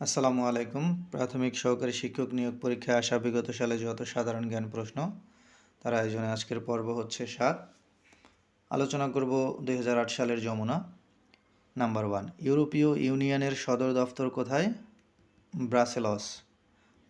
আসসালামু আলাইকুম। প্রাথমিক সহকারী শিক্ষক নিয়োগ পরীক্ষায় আসা বিগত সালে যত সাধারণ জ্ঞান প্রশ্ন, তার আয়োজনে আজকের পর্ব হচ্ছে সাত। আলোচনা করব দু হাজার আট সালের যমুনা। নাম্বার ওয়ান, ইউরোপীয় ইউনিয়নের সদর দফতর কোথায়? ব্রাসেলস।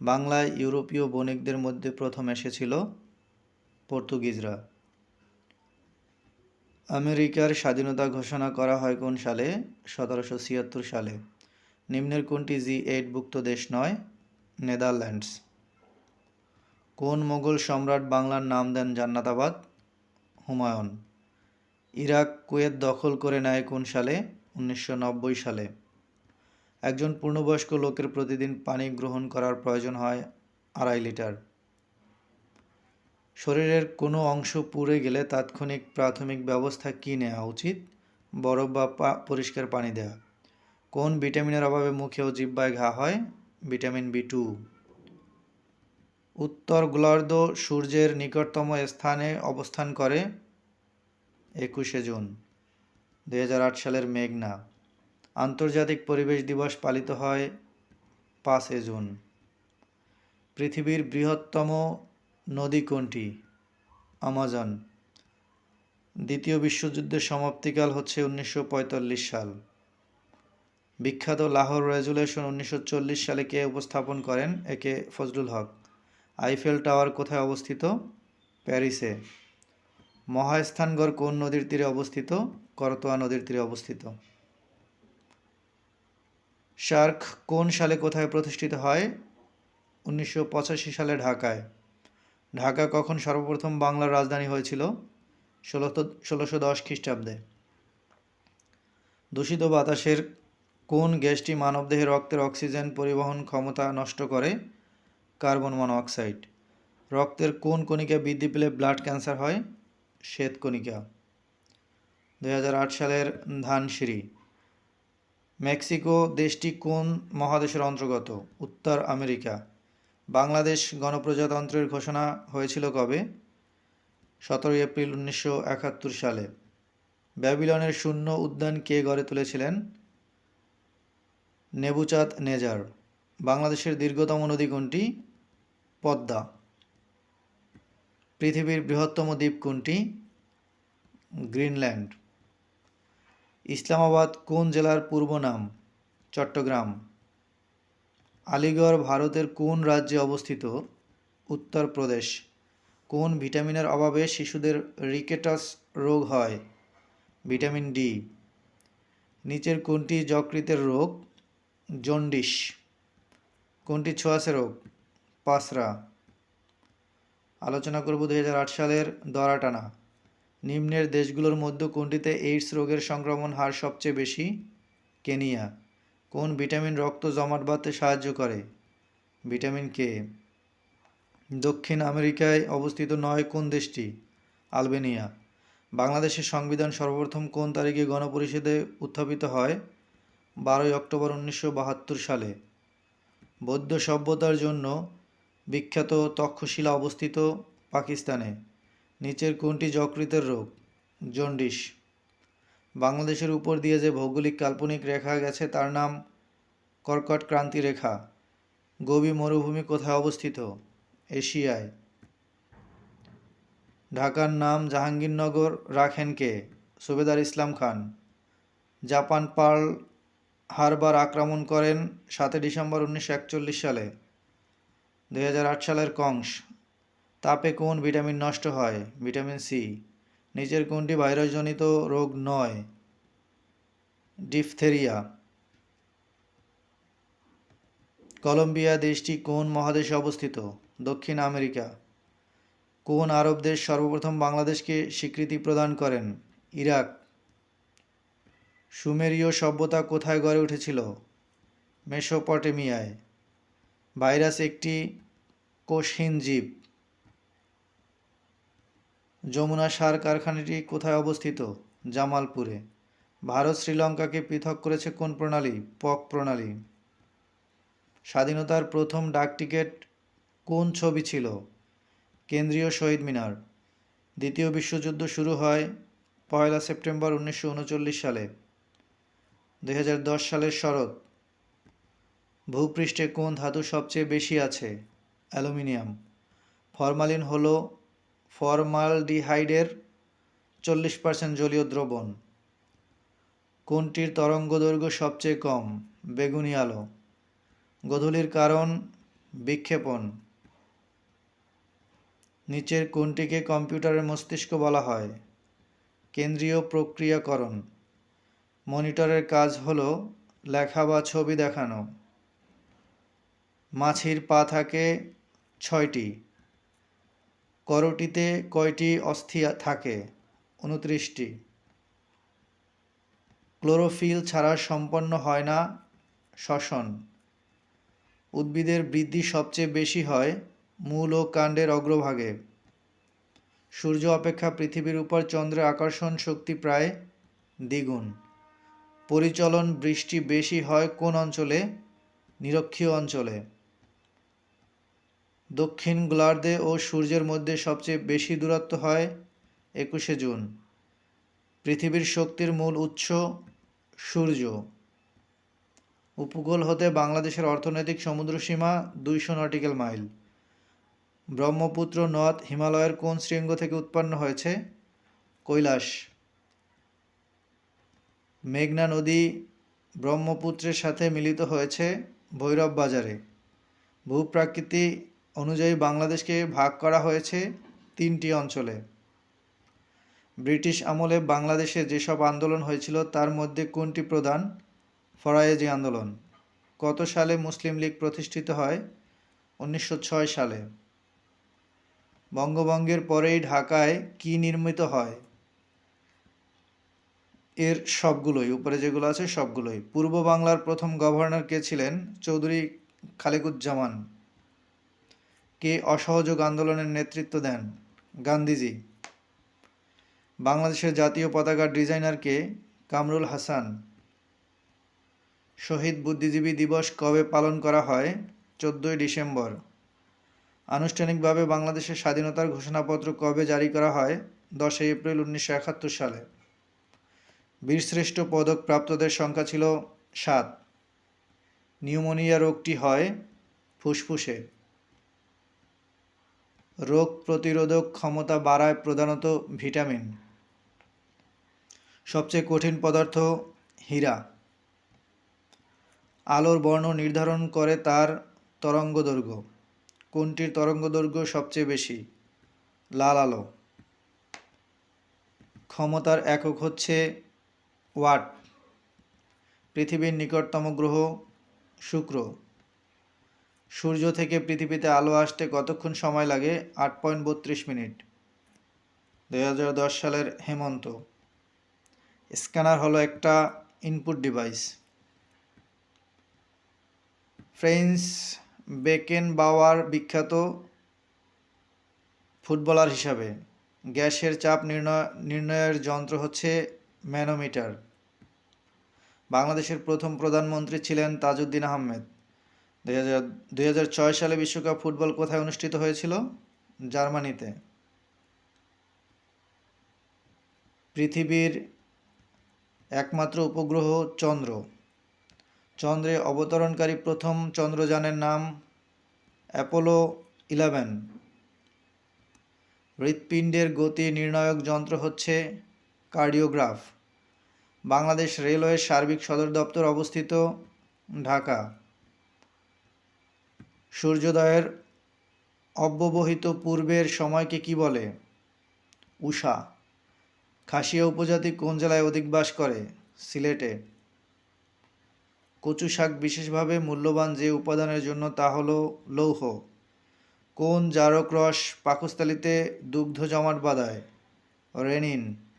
বাংলায় ইউরোপীয় বণিকদের মধ্যে প্রথম এসেছিল পর্তুগিজরা। আমেরিকার স্বাধীনতা ঘোষণা করা হয় কোন সালে? সতেরোশো ছিয়াত্তর সালে। নিম্নের কোনটি জি এইটভুক্ত দেশ নয়? নেদারল্যান্ডস। কোন মোগল সম্রাট বাংলার নাম দেন জান্নাতাবাদ? হুমায়ুন। ইরাক কুয়েত দখল করে নেয় কোন সালে? উনিশশো নব্বই সালে। একজন পূর্ণবয়স্ক লোকের প্রতিদিন পানি গ্রহণ করার প্রয়োজন হয় আড়াই লিটার। শরীরের কোনো অংশ পুড়ে গেলে তাৎক্ষণিক প্রাথমিক ব্যবস্থা কী নেওয়া উচিত? বরফ বা পরিষ্কার পানি দেওয়া কোন ভিটামিনের অভাবে মুখে ও জিহ্বায় ঘা হয়? Vitamin B two. উত্তর গোলার্ধ সূর্যের নিকটতম স্থানে অবস্থান করে একুশে জুন দু হাজার আট সালের মেঘনা। আন্তর্জাতিক পরিবেশ দিবস পালিত হয় পাঁচে জুন। পৃথিবীর বৃহত্তম নদী কোনটি? আমাজন। দ্বিতীয় বিশ্বযুদ্ধের সমাপ্তিকাল হচ্ছে উনিশশো পঁয়তাল্লিশ সাল। বিখ্যাত লাহোর রেজুলেশন উনিশশো চল্লিশ সালে কে উপস্থাপন করেন? একে ফজলুল হক। আইফেল টাওয়ার কোথায় অবস্থিত? প্যারিসে। মহাস্থানগড় কোন নদীর তীরে অবস্থিত? করতোয়া নদীর তীরে অবস্থিত। শার্ক কোন সালে কোথায় প্রতিষ্ঠিত হয়? উনিশশো পঁচাশি সালে ঢাকায়। ঢাকা কখন সর্বপ্রথম বাংলার রাজধানী হয়েছিল? ষোলোশো ষোলোশো দশ খ্রিস্টাব্দে। দূষিত বাতাসের কোন গ্যাসটি মানবদেহে রক্তের অক্সিজেন পরিবহন ক্ষমতা নষ্ট করে? কার্বন মনোঅক্সাইড রক্তের কোন কণিকা বৃদ্ধি পেলে ব্লাড ক্যান্সার হয়? শ্বেত কণিকা। দু হাজার আট সালের ধানসিঁড়ি। মেক্সিকো দেশটি কোন মহাদেশের অন্তর্গত? উত্তর আমেরিকা। বাংলাদেশ গণপ্রজাতন্ত্রের ঘোষণা হয়েছিল কবে? সতেরোই এপ্রিল উনিশশো একাত্তর সালে। ব্যাবিলনের শূন্য উদ্যান কে গড়ে তুলেছিলেন? নেবুচাঁদ নেজার, বাংলাদেশের দীর্ঘতম নদী কোনটি? পদ্মা। পৃথিবীর বৃহত্তম দ্বীপ কোনটি? গ্রিনল্যান্ড। ইসলামাবাদ কোন জেলার পূর্ব নাম? চট্টগ্রাম। আলিগড় ভারতের কোন রাজ্যে অবস্থিত? উত্তরপ্রদেশ। কোন ভিটামিনের অভাবে শিশুদের রিকেটাস রোগ হয়? Vitamin D. নিচের কোনটি যকৃতের রোগ? জন্ডিস কোনটি ছোঁয়াচে রোগ? পাসরা আলোচনা করব দুই হাজার আট সালের দরাটানা। নিম্নের দেশগুলোর মধ্যে কোনটিতে এইডস রোগের সংক্রমণ হার সবচেয়ে বেশি? কেনিয়া। কোন ভিটামিন রক্ত জমাট বাঁধতে সাহায্য করে? Vitamin K. দক্ষিণ আমেরিকায় অবস্থিত নয় কোন দেশটি? আলবেনিয়া। বাংলাদেশের সংবিধান সর্বপ্রথম কোন তারিখে গণপরিষদে উত্থাপিত হয়? বারোই অক্টোবর উনিশশো বাহাত্তর সালে। বৌদ্ধ সভ্যতার জন্য বিখ্যাত তক্ষশিলা অবস্থিত পাকিস্তানে। নিচের কোনটি যকৃতের রোগ? জন্ডিস বাংলাদেশের উপর দিয়ে যে ভৌগোলিক কাল্পনিক রেখা গেছে তার নাম কর্কট ক্রান্তি রেখা। গোবি মরুভূমি কোথায় অবস্থিত? এশিয়ায়। ঢাকার নাম জাহাঙ্গীরনগর, রাখেন কে? Subedar Islam Khan. Japan Pearl Harbor আক্রমণ করেন সাতই ডিসেম্বর উনিশশো একচল্লিশ সালে। দু হাজার আট সালের কংস। তাপে কোন ভিটামিন নষ্ট হয়? Vitamin C. নিচের কোনটি ভাইরাসজনিত রোগ নয়। ডিফথেরিয়া। কলম্বিয়া দেশটি কোন মহাদেশে অবস্থিত? দক্ষিণ আমেরিকা। কোন আরব দেশ সর্বপ্রথম বাংলাদেশকে স্বীকৃতি প্রদান করেন? ইরাক। সুমেরীয় সভ্যতা কোথায় গড়ে উঠেছিল? মেসোপটেমিয়ায়। ভাইরাস একটি কোষহীন জীব। যমুনা সার কারখানাটি কোথায় অবস্থিত? জামালপুরে। ভারত শ্রীলঙ্কাকে পৃথক করেছে কোন প্রণালী? পক প্রণালী। স্বাধীনতার প্রথম ডাকটিকেট কোন ছবি ছিল? কেন্দ্রীয় শহীদ মিনার। দ্বিতীয় বিশ্বযুদ্ধ শুরু হয় পয়লা সেপ্টেম্বর উনিশশো উনচল্লিশ সালে। দু হাজার দশ সালের শরৎ। ভূপৃষ্ঠে কোন ধাতু সবচেয়ে বেশি আছে? অ্যালুমিনিয়াম। ফরমালিন হল ফরমালডিহাইডের চল্লিশ পার্সেন্ট জলীয় দ্রবণ। কোনটির তরঙ্গদৈর্ঘ্য সবচেয়ে কম? বেগুনি আলো। গোধূলির কারণ বিক্ষেপণ। নিচের কোনটিকে কম্পিউটারের মস্তিষ্ক বলা হয়? কেন্দ্রীয় প্রক্রিয়াকরণ। মনিটরের কাজ হলো লেখা বা ছবি দেখানো। মাছির পা থাকে ছয়টি। করটিতে কয়টি অস্থি থাকে? উনত্রিশটি। ক্লোরোফিল ছাড়া সম্পন্ন হয় না শ্বসন। উদ্ভিদের বৃদ্ধি সবচেয়ে বেশি হয় মূল ও কাণ্ডের অগ্রভাগে। সূর্য অপেক্ষা পৃথিবীর উপর চন্দ্রের আকর্ষণ শক্তি প্রায় দ্বিগুণ। পরিচলন বৃষ্টি বেশি হয় কোন অঞ্চলে? নিরক্ষীয় অঞ্চলে। দক্ষিণ গোলার্ধে ও সূর্যের মধ্যে সবচেয়ে বেশি দূরত্ব হয় একুশে জুন। পৃথিবীর শক্তির মূল উৎস সূর্য। উপকূল হতে বাংলাদেশের অর্থনৈতিক সমুদ্রসীমা দুইশো নটিক্যাল মাইল। ব্রহ্মপুত্র নদ হিমালয়ের কোন শৃঙ্গ থেকে উৎপন্ন হয়েছে? কৈলাস। মেঘনা নদী ব্রহ্মপুত্রের সাথে মিলিত হয়েছে ভৈরব বাজারে। ভূপ্রাকৃতি অনুযায়ী বাংলাদেশকে ভাগ করা হয়েছে তিনটি অঞ্চলে। ব্রিটিশ আমলে বাংলাদেশে যেসব আন্দোলন হয়েছিল, তার মধ্যে কোনটি প্রধান? ফরায়েজি আন্দোলন। কত সালে মুসলিম লীগ প্রতিষ্ঠিত হয়? উনিশশো ছয় সালে। বঙ্গভঙ্গের পরেই ঢাকায় কি নির্মিত হয়? এর সবগুলোই, উপরে যেগুলো আছে সবগুলোই। পূর্ব বাংলার প্রথম গভর্নর কে ছিলেন? চৌধুরী খালেকুজ্জামান। কে অসহযোগ আন্দোলনের নেতৃত্ব দেন? গান্ধীজি। বাংলাদেশের জাতীয় পতাকার ডিজাইনার কে? কামরুল হাসান। শহীদ বুদ্ধিজীবী দিবস কবে পালন করা হয়? চোদ্দোই ডিসেম্বর। আনুষ্ঠানিকভাবে বাংলাদেশের স্বাধীনতার ঘোষণাপত্র কবে জারি করা হয়? দশই এপ্রিল উনিশশো একাত্তর সালে। বীরশ্রেষ্ঠ পদক প্রাপ্তদের সংখ্যা ছিল সাত। নিউমোনিয়া রোগটি হয় ফুসফুসে। রোগ প্রতিরোধক ক্ষমতা বাড়ায় প্রধানত ভিটামিন। সবচেয়ে কঠিন পদার্থ হীরা। আলোর বর্ণ নির্ধারণ করে তার তরঙ্গদৈর্ঘ্য কোনটির তরঙ্গদৈর্ঘ্য সবচেয়ে বেশি? লাল আলো। ক্ষমতার একক হচ্ছে ওয়াট, পৃথিবীর নিকটতম গ্রহ শুক্র। সূর্য থেকে পৃথিবীতে আলো আসতে কতক্ষণ সময় লাগে? আট পয়েন্ট বত্রিশ মিনিট। দুই হাজার দশ সালের হেমন্ত। স্ক্যানার হলো একটা input device. French Beckenbauer বিখ্যাত ফুটবলার হিসাবে। গ্যাসের চাপ নির্ণয় নির্ণয়ের যন্ত্র হচ্ছে ম্যানোমিটার। বাংলাদেশের প্রথম প্রধানমন্ত্রী ছিলেন তাজউদ্দিন আহমেদ। দুই হাজার ছয় সালে বিশ্বকাপ ফুটবল কোথায় অনুষ্ঠিত হয়েছিল? জার্মানিতে। পৃথিবীর একমাত্র উপগ্রহ চন্দ্র। চন্দ্রে অবতরণকারী প্রথম চন্দ্রযানের নাম অ্যাপোলো ইলেভেন। হৃৎপিণ্ডের গতি নির্ণায়ক যন্ত্র হচ্ছে কার্ডিওগ্রাফ, বাংলাদেশ রেলওয়ের সার্বিক সদর দপ্তর অবস্থিত ঢাকা। সূর্যোদয়ের অব্যবহিত পূর্বের সময়কে কি বলে? উষা, খাসিয়া উপজাতি কোন জেলায় অধিক বাস করে? সিলেটে। কচু শাক বিশেষভাবে মূল্যবান যে উপাদানের জন্য তা হলো লৌহ। কোন জারক রস পাকস্থলিতে দুগ্ধ জমাট বাঁধায়? রেনিন।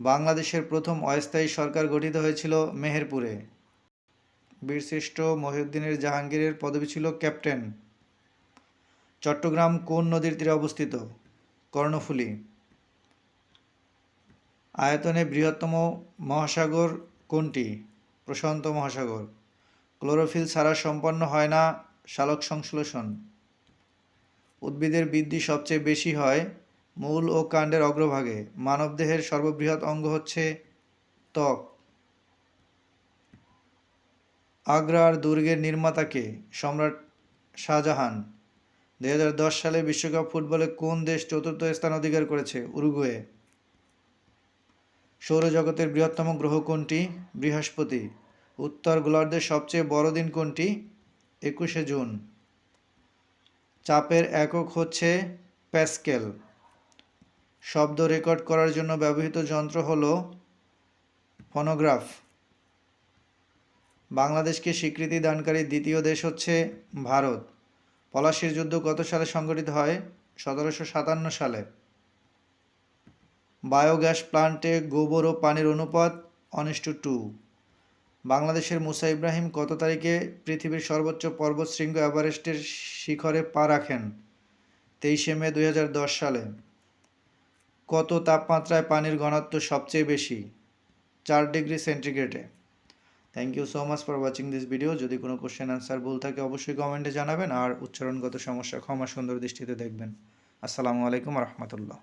বাংলাদেশের প্রথম অস্থায়ী সরকার গঠিত হয়েছিল মেহেরপুরে। বীরশ্রেষ্ঠ মহিউদ্দিনের জাহাঙ্গীরের পদবি ছিল ক্যাপ্টেন। চট্টগ্রাম কোন নদীর তীরে অবস্থিত? কর্ণফুলী। আয়তনে বৃহত্তম মহাসাগর কোনটি? প্রশান্ত মহাসাগর। ক্লোরোফিল ছাড়া সম্পন্ন হয় না সালোক সংশ্লেষণ উদ্ভিদের বৃদ্ধি সবচেয়ে বেশি হয় মূল ও কাণ্ডের অগ্রভাগে। মানবদেহের সর্ববৃহৎ অঙ্গ হচ্ছে ত্বক। আগ্রার দুর্গের নির্মাতাকে সম্রাট শাহজাহান। দু হাজার দশ সালে বিশ্বকাপ ফুটবলে কোন দেশ চতুর্থ স্থান অধিকার করেছে? উরুগুয়ে। সৌরজগতের বৃহত্তম গ্রহ কোনটি? বৃহস্পতি। উত্তর গোলার্ধের সবচেয়ে বড় দিন কোনটি? একুশে জুন। চাপের একক হচ্ছে প্যাসকেল। শব্দ রেকর্ড করার জন্য ব্যবহৃত যন্ত্র হল ফোনোগ্রাফ। বাংলাদেশকে স্বীকৃতি দানকারী দ্বিতীয় দেশ হচ্ছে ভারত। পলাশির যুদ্ধ কত সালে সংঘটিত হয়? সতেরোশো সাতান্ন সালে। বায়োগ্যাস প্লান্টে গোবর ও পানির অনুপাত অনিষ্ট টু। বাংলাদেশের মুসা ইব্রাহিম কত তারিখে পৃথিবীর সর্বোচ্চ পর্বত শৃঙ্গ এভারেস্টের শিখরে পা রাখেন? তেইশে মে দু হাজার দশ সালে। কত তাপমাত্রায় পানির ঘনত্ব সবচেয়ে বেশি? চার degree সেন্টিগ্রেডে। Thank you so much for watching this video যদি কোনো কোশ্চেন অ্যান্সার ভুল থাকে, অবশ্যই কমেন্টে জানাবেন। আর উচ্চারণগত সমস্যা ক্ষমা সুন্দর দৃষ্টিতে দেখবেন। আসসালামু আলাইকুম রহমতুল্লাহ।